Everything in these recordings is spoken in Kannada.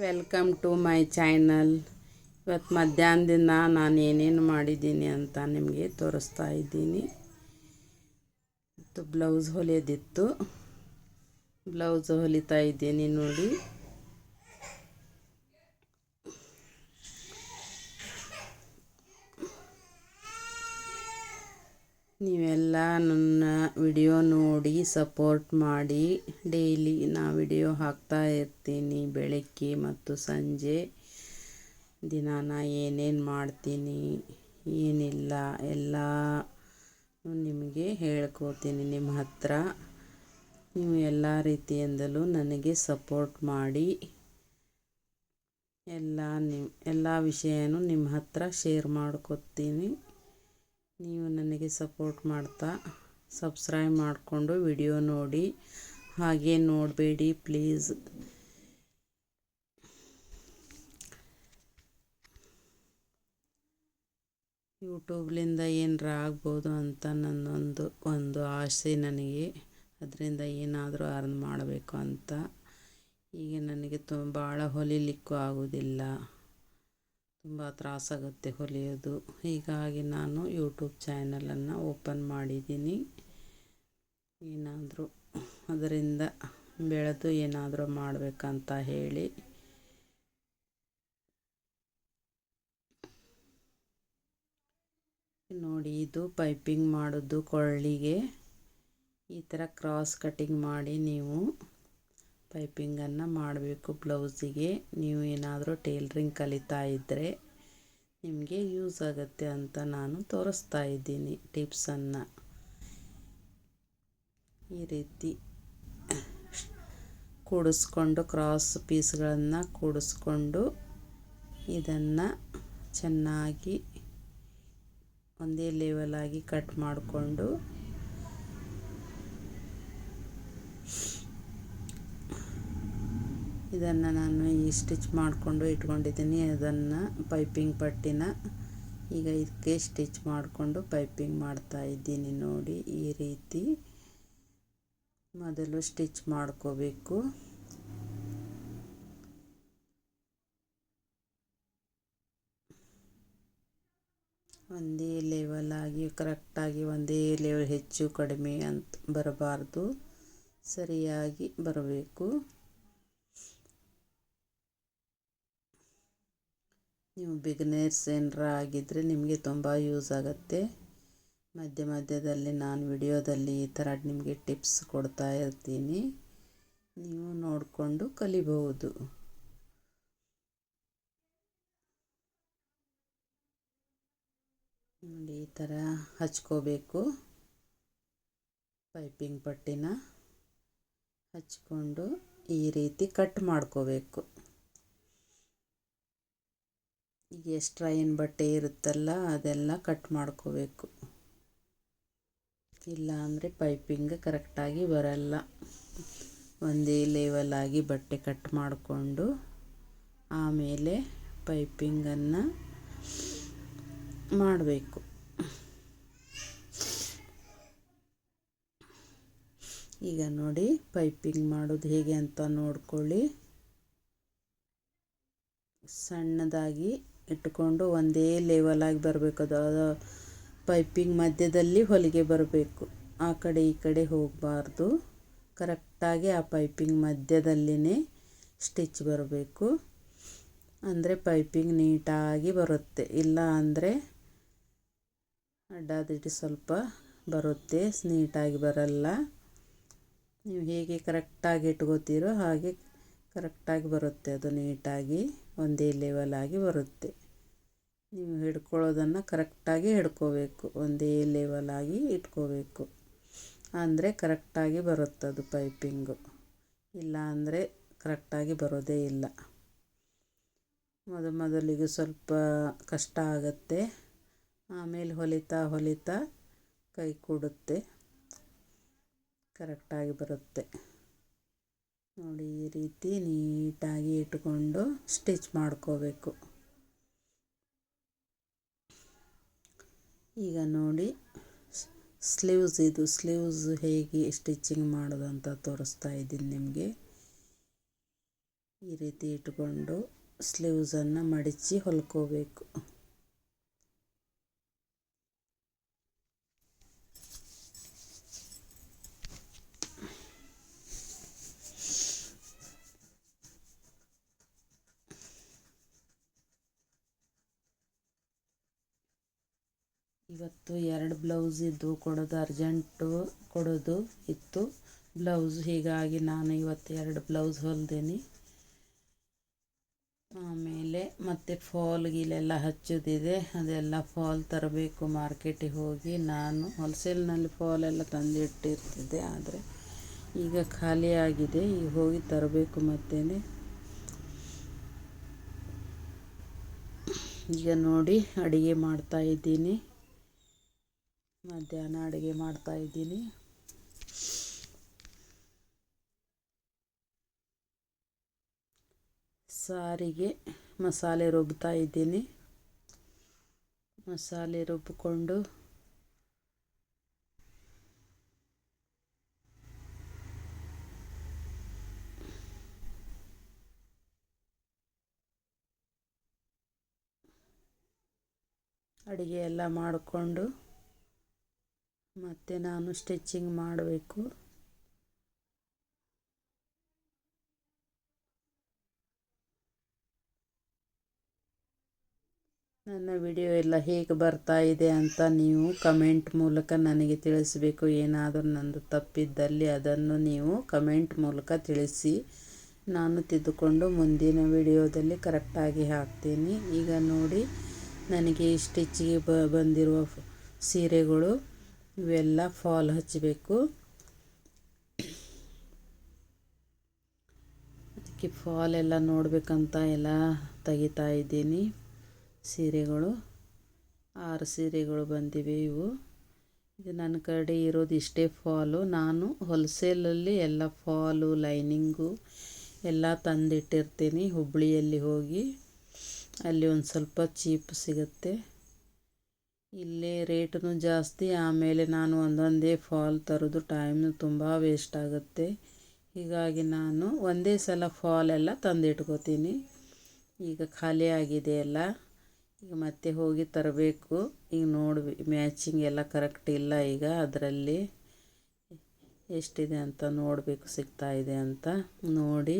ವೆಲ್ಕಮ್ ಟು ಮೈ ಚಾನಲ್ ಇವತ್ತು ಮಧ್ಯಾಹ್ನದಿಂದ ನಾನು ಏನೇನು ಮಾಡಿದ್ದೀನಿ ಅಂತ ನಿಮಗೆ ತೋರಿಸ್ತಾ ಇದ್ದೀನಿ. ಮತ್ತು ಬ್ಲೌಸ್ ಹೊಲಿಯೋದಿತ್ತು. ಬ್ಲೌಸ್ ಹೊಲಿತಾ ಇದ್ದೀನಿ ನೋಡಿ. ನೀವೆಲ್ಲ ನನ್ನ ವಿಡಿಯೋ ನೋಡಿ ಸಪೋರ್ಟ್ ಮಾಡಿ. ಡೈಲಿ ನಾ ವಿಡಿಯೋ ಹಾಕ್ತಾ ಇರ್ತೀನಿ ಬೆಳಗ್ಗೆ ಮತ್ತು ಸಂಜೆ. ದಿನ ನಾ ಏನೇನು ಮಾಡ್ತೀನಿ, ಏನಿಲ್ಲ ಎಲ್ಲ ನಿಮಗೆ ಹೇಳ್ಕೋತೀನಿ ನಿಮ್ಮ ಹತ್ರ. ನೀವು ಎಲ್ಲ ರೀತಿಯಿಂದಲೂ ನನಗೆ ಸಪೋರ್ಟ್ ಮಾಡಿ. ಎಲ್ಲ ನಿಮ್ಮ ಎಲ್ಲ ವಿಷಯನೂ ನಿಮ್ಮ ಹತ್ರ ಶೇರ್ ಮಾಡ್ಕೊತೀನಿ. ನೀವು ನನಗೆ ಸಪೋರ್ಟ್ ಮಾಡ್ತಾ ಸಬ್ಸ್ಕ್ರೈಬ್ ಮಾಡಿಕೊಂಡು ವಿಡಿಯೋ ನೋಡಿ. ಹಾಗೆ ನೋಡಬೇಡಿ ಪ್ಲೀಸ್. ಯೂಟ್ಯೂಬ್ಲಿಂದ ಏನಾರ ಆಗ್ಬೋದು ಅಂತ ನನ್ನೊಂದು ಒಂದು ಆಸೆ ನನಗೆ. ಅದರಿಂದ ಏನಾದರೂ ಅರ್ನ್ ಮಾಡಬೇಕು ಅಂತ. ಈಗ ನನಗೆ ತು, ಭಾಳ ಹೊಲಿಲಿಕ್ಕೂ ಆಗೋದಿಲ್ಲ. ತುಂಬ ತ್ರಾಸಾಗುತ್ತೆ ಹೊಲಿಯೋದು. ಹೀಗಾಗಿ ನಾನು ಯೂಟ್ಯೂಬ್ ಚಾನಲನ್ನು ಓಪನ್ ಮಾಡಿದ್ದೀನಿ. ಏನಾದರೂ ಅದರಿಂದ ಬೆಳೆದು ಏನಾದರೂ ಮಾಡಬೇಕಂತ ಹೇಳಿ. ನೋಡಿ, ಇದು ಪೈಪಿಂಗ್ ಮಾಡೋದು, ಕೊಳ್ಳಿಗೆ. ಈ ಥರ ಕ್ರಾಸ್ ಕಟ್ಟಿಂಗ್ ಮಾಡಿ ನೀವು ಪೈಪಿಂಗನ್ನು ಮಾಡಬೇಕು ಬ್ಲೌಸಿಗೆ. ನೀವು ಏನಾದರೂ ಟೇಲ್ರಿಂಗ್ ಕಲಿತಾ ಇದ್ದರೆ ನಿಮಗೆ ಯೂಸ್ ಆಗುತ್ತೆ ಅಂತ ನಾನು ತೋರಿಸ್ತಾ ಇದ್ದೀನಿ ಟಿಪ್ಸನ್ನು. ಈ ರೀತಿ ಕೂಡಿಸ್ಕೊಂಡು ಕ್ರಾಸ್ ಪೀಸ್ಗಳನ್ನು ಕೂಡಿಸ್ಕೊಂಡು ಇದನ್ನು ಚೆನ್ನಾಗಿ ಒಂದೇ ಲೆವೆಲಾಗಿ ಕಟ್ ಮಾಡಿಕೊಂಡು ಇದನ್ನು ನಾನು ಈ ಸ್ಟಿಚ್ ಮಾಡಿಕೊಂಡು ಇಟ್ಕೊಂಡಿದ್ದೀನಿ. ಅದನ್ನು ಪೈಪಿಂಗ್ ಪಟ್ಟಿನ ಈಗ ಇದಕ್ಕೆ ಸ್ಟಿಚ್ ಮಾಡಿಕೊಂಡು ಪೈಪಿಂಗ್ ಮಾಡ್ತಾ ಇದ್ದೀನಿ ನೋಡಿ. ಈ ರೀತಿ ಮೊದಲು ಸ್ಟಿಚ್ ಮಾಡ್ಕೋಬೇಕು. ಒಂದೇ ಲೆವೆಲಾಗಿ ಕರೆಕ್ಟಾಗಿ ಒಂದೇ ಲೆವೆಲ್ ಹೆಚ್ಚು ಕಡಿಮೆ ಅಂತ ಬರಬಾರ್ದು. ಸರಿಯಾಗಿ ಬರಬೇಕು. ನೀವು ಬಿಗಿನರ್ಸ್ ಏನಾರ ಆಗಿದ್ದರೆ ನಿಮಗೆ ತುಂಬ ಯೂಸ್ ಆಗುತ್ತೆ. ಮಧ್ಯ ಮಧ್ಯದಲ್ಲಿ ನಾನು ವಿಡಿಯೋದಲ್ಲಿ ಈ ಥರ ನಿಮಗೆ ಟಿಪ್ಸ್ ಕೊಡ್ತಾ ಇರ್ತೀನಿ. ನೀವು ನೋಡಿಕೊಂಡು ಕಲಿಬಹುದು. ನೋಡಿ ಈ ಥರ ಹಚ್ಕೋಬೇಕು. ಪೈಪಿಂಗ್ ಪಟ್ಟಿನ ಹಚ್ಕೊಂಡು ಈ ರೀತಿ ಕಟ್ ಮಾಡ್ಕೋಬೇಕು. ಈಗ ಎಕ್ಸ್ಟ್ರಾ ಏನು ಬಟ್ಟೆ ಇರುತ್ತಲ್ಲ ಅದೆಲ್ಲ ಕಟ್ ಮಾಡ್ಕೋಬೇಕು. ಇಲ್ಲ ಅಂದರೆ ಪೈಪಿಂಗ್ ಕರೆಕ್ಟಾಗಿ ಬರಲ್ಲ. ಒಂದೇ ಲೆವೆಲಾಗಿ ಬಟ್ಟೆ ಕಟ್ ಮಾಡಿಕೊಂಡು ಆಮೇಲೆ ಪೈಪಿಂಗನ್ನು ಮಾಡಬೇಕು. ಈಗ ನೋಡಿ ಪೈಪಿಂಗ್ ಮಾಡೋದು ಹೇಗೆ ಅಂತ ನೋಡ್ಕೊಳ್ಳಿ. ಸಣ್ಣದಾಗಿ ಇಟ್ಕೊಂಡು ಒಂದೇ ಲೆವೆಲಾಗಿ ಬರಬೇಕು ಅದು ಪೈಪಿಂಗ್ ಮಧ್ಯದಲ್ಲಿ ಹೊಲಿಗೆ ಬರಬೇಕು. ಆ ಕಡೆ ಈ ಕಡೆ ಹೋಗಬಾರ್ದು. ಕರೆಕ್ಟಾಗಿ ಆ ಪೈಪಿಂಗ್ ಮಧ್ಯದಲ್ಲಿನೇ ಸ್ಟಿಚ್ ಬರಬೇಕು. ಅಂದರೆ ಪೈಪಿಂಗ್ ನೀಟಾಗಿ ಬರುತ್ತೆ. ಇಲ್ಲ ಅಂದರೆ ಅಡ್ಡಾದಿಟ್ಟು ಸ್ವಲ್ಪ ಬರುತ್ತೆ, ನೀಟಾಗಿ ಬರಲ್ಲ. ನೀವು ಹೇಗೆ ಕರೆಕ್ಟಾಗಿ ಇಟ್ಕೋತೀರೋ ಹಾಗೆ ಕರೆಕ್ಟಾಗಿ ಬರುತ್ತೆ ಅದು ನೀಟಾಗಿ. ಒಂದೇ ಲೆವೆಲಾಗಿ ಬರುತ್ತೆ. ನೀವು ಹಿಡ್ಕೊಳ್ಳೋದನ್ನು ಕರೆಕ್ಟಾಗಿ ಹಿಡ್ಕೋಬೇಕು, ಒಂದೇ ಲೆವೆಲಾಗಿ ಇಟ್ಕೋಬೇಕು. ಅಂದರೆ ಕರೆಕ್ಟಾಗಿ ಬರುತ್ತೆ ಅದು ಪೈಪಿಂಗು ಇಲ್ಲ ಅಂದರೆ ಕರೆಕ್ಟಾಗಿ ಬರೋದೇ ಇಲ್ಲ. ಮೊದ ಮೊದಲಿಗೆ ಸ್ವಲ್ಪ ಕಷ್ಟ ಆಗುತ್ತೆ. ಆಮೇಲೆ ಹೊಲಿತಾ ಹೊಲಿತಾ ಕೈ ಕೊಡುತ್ತೆ. ಕರೆಕ್ಟಾಗಿ ಬರುತ್ತೆ. ನೋಡಿ ಈ ರೀತಿ ನೀಟಾಗಿ ಇಟ್ಕೊಂಡು ಸ್ಟಿಚ್ ಮಾಡ್ಕೋಬೇಕು. ಈಗ ನೋಡಿ, ಸ್ಲೀವ್ಸ್ ಇದು. ಸ್ಲೀವ್ಸ್ ಹೇಗೆ ಸ್ಟಿಚಿಂಗ್ ಮಾಡೋದು ಅಂತ ತೋರಿಸ್ತಾ ಇದ್ದೀನಿ ನಿಮಗೆ. ಈ ರೀತಿ ಇಟ್ಕೊಂಡು ಸ್ಲೀವ್ಸನ್ನು ಮಡಚಿ ಹೊಲ್ಕೋಬೇಕು ಇವತ್ತು ಎರಡು ಬ್ಲೌಸ್ ಇದ್ದು ಕೊಡೋದು ಅರ್ಜೆಂಟು ಕೊಡೋದು ಇತ್ತು. ಬ್ಲೌಸ್ ಹೀಗಾಗಿ ನಾನು ಇವತ್ತು ಎರಡು ಬ್ಲೌಸ್ ಹೊಲ್ದೇನಿ. ಆಮೇಲೆ ಮತ್ತು ಫಾಲ್ ಗೀಲೆಲ್ಲ ಹಚ್ಚೋದಿದೆ. ಅದೆಲ್ಲ ಫಾಲ್ ತರಬೇಕು ಮಾರ್ಕೆಟಿಗೆ ಹೋಗಿ ನಾನು ಹೋಲ್ಸೇಲ್ನಲ್ಲಿ ಫಾಲ್ ಎಲ್ಲ ತಂದಿಟ್ಟಿರ್ತಿದ್ದೆ. ಆದರೆ ಈಗ ಖಾಲಿಯಾಗಿದೆ ಈಗ ಹೋಗಿ ತರಬೇಕು ಮತ್ತೇನೆ. ಈಗ ನೋಡಿ ಅಡುಗೆ ಮಾಡ್ತಾ ಇದ್ದೀನಿ. ಮಧ್ಯಾಹ್ನ ಅಡುಗೆ ಮಾಡ್ತಾ ಇದ್ದೀನಿ. ಸಾರಿಗೆ ಮಸಾಲೆ ರುಬ್ತಾ ಇದ್ದೀನಿ. ಮಸಾಲೆ ರುಬ್ಬಿಕೊಂಡು ಅಡುಗೆ ಎಲ್ಲ ಮಾಡಿಕೊಂಡು ಮತ್ತು ನಾನು ಸ್ಟಿಚ್ಚಿಂಗ್ ಮಾಡಬೇಕು. ನನ್ನ ವಿಡಿಯೋ ಎಲ್ಲ ಹೇಗೆ ಬರ್ತಾ ಇದೆ ಅಂತ ನೀವು ಕಮೆಂಟ್ ಮೂಲಕ ನನಗೆ ತಿಳಿಸಬೇಕು. ಏನಾದರೂ ನಂದು ತಪ್ಪಿದ್ದಲ್ಲಿ ಅದನ್ನು ನೀವು ಕಮೆಂಟ್ ಮೂಲಕ ತಿಳಿಸಿ. ನಾನು ತಿದ್ದುಕೊಂಡು ಮುಂದಿನ ವಿಡಿಯೋದಲ್ಲಿ ಕರೆಕ್ಟಾಗಿ ಹಾಕ್ತೀನಿ. ಈಗ ನೋಡಿ, ನನಗೆ ಈ ಸ್ಟಿಚ್ಗೆ ಬಂದಿರುವ ಸೀರೆಗಳು. ಇವೆಲ್ಲ ಫಾಲ್ ಹಚ್ಚಬೇಕು ಅದಕ್ಕೆ ಫಾಲ್ ಎಲ್ಲ ನೋಡಬೇಕಂತ ಎಲ್ಲ ತೆಗಿತಾ ಇದ್ದೀನಿ. ಸೀರೆಗಳು, ಆರು ಸೀರೆಗಳು ಬಂದಿವೆ ಇವು. ಇದು ನನ್ನ ಕಡೆ ಇರೋದು ಇಷ್ಟೇ ಫಾಲು. ನಾನು ಹೋಲ್ಸೇಲಲ್ಲಿ ಎಲ್ಲ ಫಾಲು, ಲೈನಿಂಗು ಎಲ್ಲ ತಂದಿಟ್ಟಿರ್ತೀನಿ. ಹುಬ್ಬಳ್ಳಿಯಲ್ಲಿ ಹೋಗಿ ಅಲ್ಲಿ ಒಂದು ಸ್ವಲ್ಪ ಚೀಪ್ ಸಿಗುತ್ತೆ. ಇಲ್ಲೇ ರೇಟೂ ಜಾಸ್ತಿ, ಆಮೇಲೆ ನಾನು ಒಂದೊಂದೇ ಫಾಲ್ ತರೋದು ಟೈಮ್ ತುಂಬ ವೇಸ್ಟ್ ಆಗುತ್ತೆ. ಹೀಗಾಗಿ ನಾನು ಒಂದೇ ಸಲ ಫಾಲ್ ಎಲ್ಲ ತಂದಿಟ್ಕೋತೀನಿ. ಈಗ ಖಾಲಿ ಆಗಿದೆ ಎಲ್ಲ, ಈಗ ಮತ್ತೆ ಹೋಗಿ ತರಬೇಕು. ಈಗ ನೋಡಿ ಮ್ಯಾಚಿಂಗ್ ಎಲ್ಲ ಕರೆಕ್ಟ್ ಇಲ್ಲ ಈಗ ಅದರಲ್ಲಿ. ಎಷ್ಟಿದೆ ಅಂತ ನೋಡಬೇಕು, ಸಿಗ್ತಾ ಇದೆ ಅಂತ ನೋಡಿ.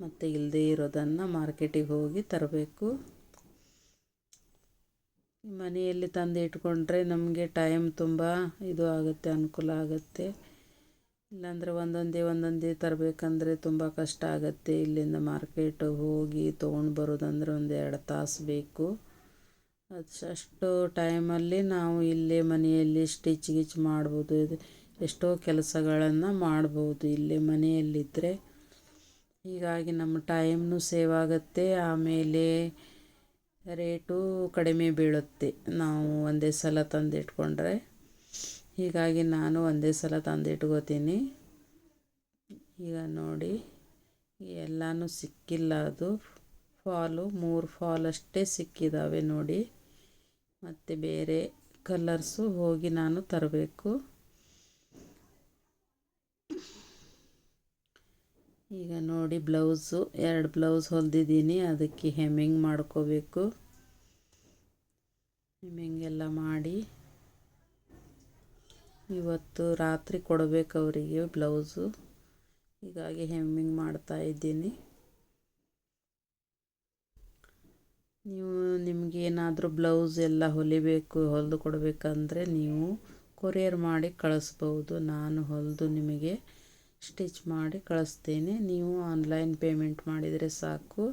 ಮತ್ತು ಇಲ್ಲದೇ ಇರೋದನ್ನು ಮಾರ್ಕೆಟಿಗೆ ಹೋಗಿ ತರಬೇಕು. ಮನೆಯಲ್ಲಿ ತಂದು ಇಟ್ಕೊಂಡ್ರೆ ನಮಗೆ ಟೈಮ್ ತುಂಬ ಇದು ಆಗುತ್ತೆ, ಅನುಕೂಲ ಆಗುತ್ತೆ. ಇಲ್ಲಾಂದರೆ ಒಂದೊಂದೇ ಒಂದೊಂದೇ ತರಬೇಕಂದ್ರೆ ತುಂಬ ಕಷ್ಟ ಆಗುತ್ತೆ. ಇಲ್ಲಿಂದ ಮಾರ್ಕೆಟ್ ಹೋಗಿ ತೊಗೊಂಡು ಬರೋದಂದ್ರೆ ಒಂದು ಎರಡು ತಾಸು ಬೇಕು. ಅಷ್ಟು ಟೈಮಲ್ಲಿ ನಾವು ಇಲ್ಲೇ ಮನೆಯಲ್ಲಿ ಸ್ಟಿಚ್ ಗಿಚ್ ಮಾಡ್ಬೋದು. ಎಷ್ಟೋ ಕೆಲಸಗಳನ್ನು ಮಾಡ್ಬೋದು ಇಲ್ಲೇ ಮನೆಯಲ್ಲಿದ್ದರೆ ಹೀಗಾಗಿ ನಮ್ಮ ಟೈಮ್ನು ಸೇವ್ ಆಗುತ್ತೆ. ಆಮೇಲೆ ರೇಟು ಕಡಿಮೆ ಬೀಳುತ್ತೆ. ನಾವು ಒಂದೇ ಸಲ ತಂದಿಟ್ಕೊಂಡ್ರೆ. ಹೀಗಾಗಿ ನಾನು ಒಂದೇ ಸಲ ತಂದಿಟ್ಕೋತೀನಿ. ಈಗ ನೋಡಿ, ಎಲ್ಲನೂ ಸಿಕ್ಕಿಲ್ಲ ಅದು. ಫಾಲು, ಮೂರು ಫಾಲ್ ಅಷ್ಟೇ ಸಿಕ್ಕಿದ್ದಾವೆ ನೋಡಿ. ಮತ್ತು ಬೇರೆ ಕಲರ್ಸು ಹೋಗಿ ನಾನು ತರಬೇಕು. ಈಗ ನೋಡಿ ಬ್ಲೌಸು, ಎರಡು ಬ್ಲೌಸ್ ಹೊಲಿದಿದ್ದೀನಿ. ಅದಕ್ಕೆ ಹೆಮ್ಮಿಂಗ್ ಮಾಡ್ಕೋಬೇಕು. ಹೆಮ್ಮಿಂಗ್ ಎಲ್ಲ ಮಾಡಿ ಇವತ್ತು ರಾತ್ರಿ ಕೊಡಬೇಕು ಅವರಿಗೆ ಬ್ಲೌಸು. ಹೀಗಾಗಿ ಹೆಮ್ಮಿಂಗ್ ಮಾಡ್ತಾ ಇದ್ದೀನಿ. ನೀವು ನಿಮಗೇನಾದರೂ ಬ್ಲೌಸ್ ಎಲ್ಲ ಹೊಲಿಬೇಕು, ಹೊಲಿದು ಕೊಡಬೇಕಂದ್ರೆ ನೀವು ಕೊರಿಯರ್ ಮಾಡಿ ಕಳಿಸ್ಬೋದು. ನಾನು ಹೊಲಿದು ನಿಮಗೆ ಸ್ಟಿಚ್ ಮಾಡಿ ಕಳಿಸ್ತೀನಿ. ನೀವು ಆನ್ಲೈನ್ ಪೇಮೆಂಟ್ ಮಾಡಿದರೆ ಸಾಕು.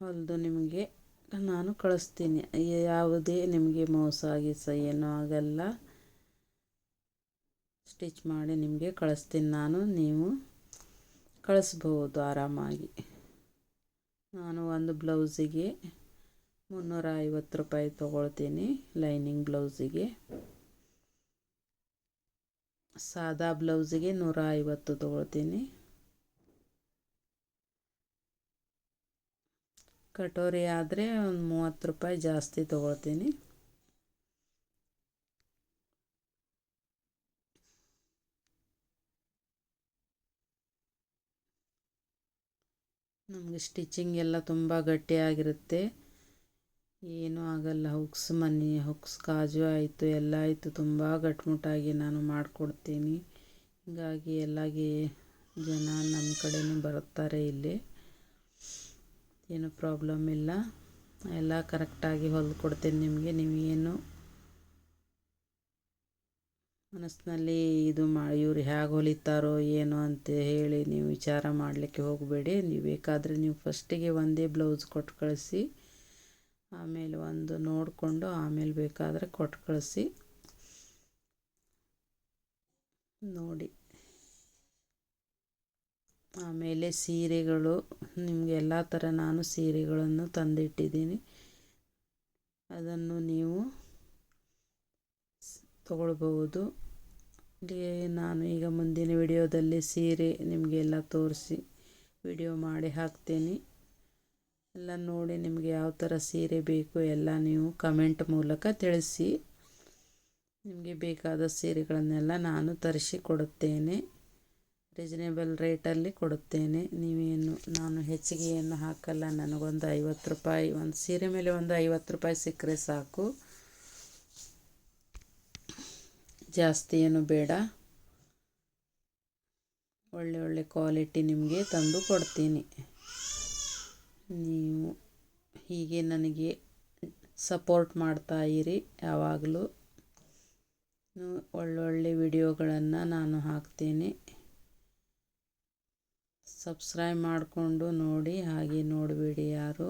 ಹೊಲಿದು ನಿಮಗೆ ನಾನು ಕಳಿಸ್ತೀನಿ. ಯಾವುದೇ ನಿಮಗೆ ಮೋಸ, ಗೀಸ ಏನೂ ಆಗಲ್ಲ. ಸ್ಟಿಚ್ ಮಾಡಿ ನಿಮಗೆ ಕಳಿಸ್ತೀನಿ ನಾನು. ನೀವು ಕಳಿಸ್ಬೋದು ಆರಾಮಾಗಿ. ನಾನು ಒಂದು ಬ್ಲೌಸಿಗೆ ಮುನ್ನೂರ ಐವತ್ತು ರೂಪಾಯಿ ತೊಗೊಳ್ತೀನಿ, ಲೈನಿಂಗ್ ಬ್ಲೌಸಿಗೆ. ಸಾದಾ ಬ್ಲೌಸಿಗೆ ನೂರ ಐವತ್ತು ತೊಗೊಳ್ತೀನಿ. ಕಟೋರಿ ಆದರೆ ಒಂದು ಮೂವತ್ತು ರೂಪಾಯಿ ಜಾಸ್ತಿ ತೊಗೊಳ್ತೀನಿ. ನಮಗೆ ಸ್ಟಿಚಿಂಗ್ ಎಲ್ಲ ತುಂಬ ಗಟ್ಟಿಯಾಗಿರುತ್ತೆ. ಏನೂ ಆಗಲ್ಲ. ಹುಕ್ಸ್ ಮನಿ, ಹುಕ್ಸ್ ಕಾಜು ಆಯಿತು, ಎಲ್ಲ ಆಯಿತು. ತುಂಬ ಗಟ್ಮುಟ್ಟಾಗಿ ನಾನು ಮಾಡಿಕೊಡ್ತೀನಿ. ಹೀಗಾಗಿ ಎಲ್ಲಾಗಿ ಜನ ನಮ್ಮ ಕಡೆನೇ ಬರುತ್ತಾರೆ ಇಲ್ಲಿ. ಏನು ಪ್ರಾಬ್ಲಮ್ ಇಲ್ಲ. ಎಲ್ಲ ಕರೆಕ್ಟಾಗಿ ಹೊಲ್ದು ಕೊಡ್ತೀನಿ ನಿಮಗೆ. ನೀವು ಏನು ಮನಸ್ಸಿನಲ್ಲಿ ಇದು ಮಾ, ಇವ್ರು ಹೇಗೆ ಹೊಲಿತಾರೋ ಏನೋ ಅಂತ ಹೇಳಿ ನೀವು ವಿಚಾರ ಮಾಡಲಿಕ್ಕೆ ಹೋಗಬೇಡಿ. ನೀವು ಬೇಕಾದರೆ ನೀವು ಫಸ್ಟಿಗೆ ಒಂದೇ ಬ್ಲೌಸ್ ಕೊಟ್ಟು ಕಳಿಸಿ. ಆಮೇಲೆ ಒಂದು ನೋಡಿಕೊಂಡು ಆಮೇಲೆ ಬೇಕಾದರೆ ಕೊಟ್ಟು ಕಳಿಸಿ. ನೋಡಿ. ಆಮೇಲೆ ಸೀರೆಗಳು, ನಿಮಗೆ ಎಲ್ಲ ಥರ ನಾನು ಸೀರೆಗಳನ್ನು ತಂದಿಟ್ಟಿದ್ದೀನಿ. ಅದನ್ನು ನೀವು ತಗೊಳ್ಬಹುದು. ನಾನು ಈಗ ಮುಂದಿನ ವಿಡಿಯೋದಲ್ಲಿ ಸೀರೆ ನಿಮಗೆಲ್ಲ ತೋರಿಸಿ, ವಿಡಿಯೋ ಮಾಡಿ ಹಾಕ್ತೇನೆ. ಎಲ್ಲ ನೋಡಿ ನಿಮಗೆ ಯಾವ ಥರ ಸೀರೆ ಬೇಕು ಎಲ್ಲ ನೀವು ಕಮೆಂಟ್ ಮೂಲಕ ತಿಳಿಸಿ. ನಿಮಗೆ ಬೇಕಾದ ಸೀರೆಗಳನ್ನೆಲ್ಲ ನಾನು ತರಿಸಿ ಕೊಡುತ್ತೇನೆ. ರೀಸನೇಬಲ್ ರೇಟಲ್ಲಿ ಕೊಡುತ್ತೇನೆ. ನೀವೇನು ನಾನು ಹೆಚ್ಚಿಗೆ ಏನು ಹಾಕಲ್ಲ, ನನಗೊಂದು ಐವತ್ತು ರೂಪಾಯಿ, ಒಂದು ಸೀರೆ ಮೇಲೆ ಒಂದು ಐವತ್ತು ರೂಪಾಯಿ ಸಿಕ್ಕರೆ ಸಾಕು. ಜಾಸ್ತಿ ಏನು ಬೇಡ. ಒಳ್ಳೆ ಒಳ್ಳೆ ಕ್ವಾಲಿಟಿ ನಿಮಗೆ ತಂದು ಕೊಡ್ತೀನಿ. ನೀವು ಹೀಗೆ ನನಗೆ ಸಪೋರ್ಟ್ ಮಾಡ್ತಾ ಇರಿ ಯಾವಾಗಲೂ. ಒಳ್ಳೊಳ್ಳೆ ವಿಡಿಯೋಗಳನ್ನು ನಾನು ಹಾಕ್ತೀನಿ. ಸಬ್ಸ್ಕ್ರೈಬ್ ಮಾಡಿಕೊಂಡು ನೋಡಿ, ಹಾಗೆ ನೋಡಬೇಡಿ ಯಾರು.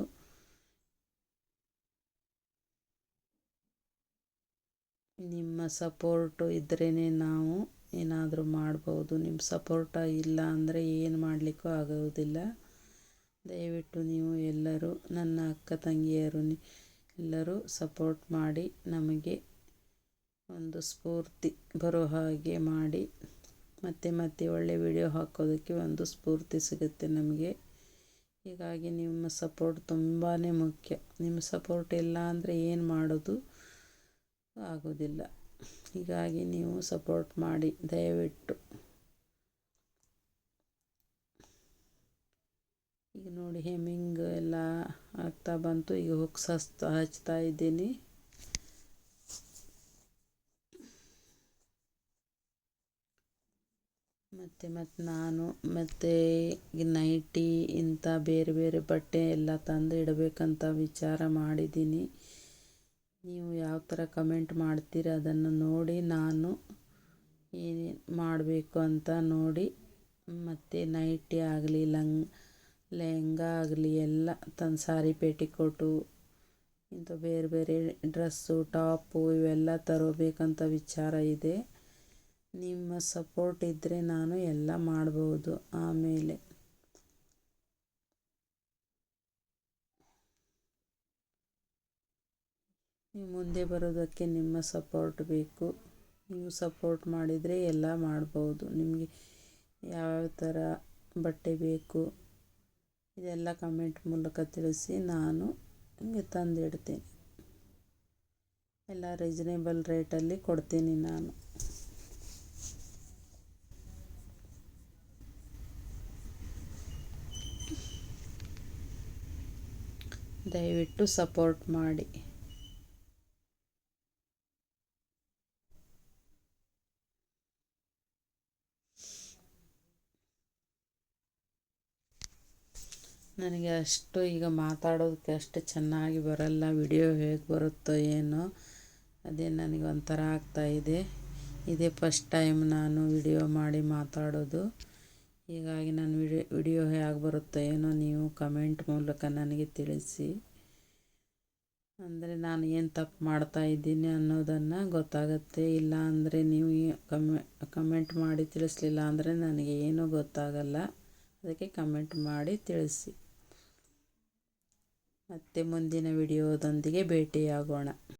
ನಿಮ್ಮ ಸಪೋರ್ಟು ಇದ್ರೇ ನಾವು ಏನಾದರೂ ಮಾಡ್ಬೋದು. ನಿಮ್ಮ ಸಪೋರ್ಟ ಇಲ್ಲ ಅಂದರೆ ಏನು ಮಾಡಲಿಕ್ಕೂ ಆಗುವುದಿಲ್ಲ ದಯವಿಟ್ಟು ನೀವು ಎಲ್ಲರೂ, ನನ್ನ ಅಕ್ಕ ತಂಗಿಯರು ಎಲ್ಲರೂ ಸಪೋರ್ಟ್ ಮಾಡಿ, ನಮಗೆ ಒಂದು ಸ್ಫೂರ್ತಿ ಬರೋ ಹಾಗೆ ಮಾಡಿ, ಮತ್ತೆ ಮತ್ತೆ ಒಳ್ಳೆ ವಿಡಿಯೋ ಹಾಕೋದಕ್ಕೆ ಒಂದು ಸ್ಫೂರ್ತಿ ಸಿಗುತ್ತೆ ನಮಗೆ. ಹೀಗಾಗಿ ನಿಮ್ಮ ಸಪೋರ್ಟ್ ತುಂಬಾ ಮುಖ್ಯ. ನಿಮ್ಮ ಸಪೋರ್ಟ್ ಇಲ್ಲ ಅಂದರೆ ಏನು ಮಾಡೋದು? ಆಗೋದಿಲ್ಲ. ಹೀಗಾಗಿ ನೀವು ಸಪೋರ್ಟ್ ಮಾಡಿ, ದಯವಿಟ್ಟು. ಈಗ ನೋಡಿ ಹೆಮ್ಮಿಂಗ್ ಎಲ್ಲ ಆಗ್ತಾ ಬಂತು. ಈಗ ಹುಕ್ಸ್ ಹಚ್ತಾ ಹಚ್ತಾ ಇದ್ದೀನಿ. ಮತ್ತು ಮತ್ತು ನಾನು, ಮತ್ತು ನೈಟಿ ಇಂಥ ಬೇರೆ ಬೇರೆ ಬಟ್ಟೆ ಎಲ್ಲ ತಂದು ಇಡಬೇಕಂತ ವಿಚಾರ ಮಾಡಿದ್ದೀನಿ. ನೀವು ಯಾವ ಥರ ಕಮೆಂಟ್ ಮಾಡ್ತೀರ ಅದನ್ನು ನೋಡಿ ನಾನು ಏನೇನು ಮಾಡಬೇಕು ಅಂತ ನೋಡಿ. ಮತ್ತು ನೈಟಿ ಆಗಲಿ, ಲಂಗ್ ಲೆಹಂಗಾ ಆಗಲಿ, ಎಲ್ಲ ತನ್ನ ಸಾರಿ ಪೇಟಿಕೋಟು ಇಂಥ ಬೇರೆ ಬೇರೆ ಡ್ರೆಸ್ಸು, ಟಾಪು ಇವೆಲ್ಲ ತರೋಬೇಕಂತ ವಿಚಾರ ಇದೆ. ನಿಮ್ಮ ಸಪೋರ್ಟ್ ಇದ್ದರೆ ನಾನು ಎಲ್ಲ ಮಾಡ್ಬೋದು. ಆಮೇಲೆ ನೀವು ಮುಂದೆ ಬರೋದಕ್ಕೆ ನಿಮ್ಮ ಸಪೋರ್ಟ್ ಬೇಕು. ನೀವು ಸಪೋರ್ಟ್ ಮಾಡಿದರೆ ಎಲ್ಲ ಮಾಡ್ಬೋದು. ನಿಮಗೆ ಯಾವ್ಯಾವ ಥರ ಬಟ್ಟೆ ಬೇಕು? ಇದೆಲ್ಲ ಕಮೆಂಟ್ ಮೂಲಕ ತಿಳಿಸಿ ನಾನು ನಿಮಗೆ ತಂದಿಡ್ತೀನಿ. ಎಲ್ಲ ರೀಸನೇಬಲ್ ರೇಟಲ್ಲಿ ಕೊಡ್ತೀನಿ ನಾನು. ದಯವಿಟ್ಟು ಸಪೋರ್ಟ್ ಮಾಡಿ. ನನಗೆ ಅಷ್ಟು ಈಗ ಮಾತಾಡೋದಕ್ಕೆ ಅಷ್ಟು ಚೆನ್ನಾಗಿ ಬರಲ್ಲ, ವಿಡಿಯೋ ಹೇಗೆ ಬರುತ್ತೋ ಏನೋ, ಅದೇ ನನಗೆ ಒಂಥರ ಆಗ್ತಾಯಿದೆ ಇದೇ. ಫಸ್ಟ್ ಟೈಮ್ ನಾನು ವಿಡಿಯೋ ಮಾಡಿ ಮಾತಾಡೋದು. ಹೀಗಾಗಿ ನಾನು ವಿಡಿಯೋ ವಿಡಿಯೋ ಹೇಗೆ ಬರುತ್ತೋ ಏನೋ ನೀವು ಕಮೆಂಟ್ ಮೂಲಕ ನನಗೆ ತಿಳಿಸಿ. ಅಂದರೆ ನಾನು ಏನು ತಪ್ಪು ಮಾಡ್ತಾ ಇದ್ದೀನಿ ಅನ್ನೋದನ್ನು ಗೊತ್ತಾಗುತ್ತೆ. ಇಲ್ಲ ಅಂದರೆ ನೀವು ಕಮೆ ಕಮೆಂಟ್ ಮಾಡಿ ತಿಳಿಸ್ಲಿಲ್ಲ ಅಂದರೆ ನನಗೆ ಏನೂ ಗೊತ್ತಾಗಲ್ಲ. ಅದಕ್ಕೆ ಕಮೆಂಟ್ ಮಾಡಿ ತಿಳಿಸಿ. ಮತ್ತೆ ಮುಂದಿನ ವಿಡಿಯೋದೊಂದಿಗೆ ಭೇಟಿಯಾಗೋಣ.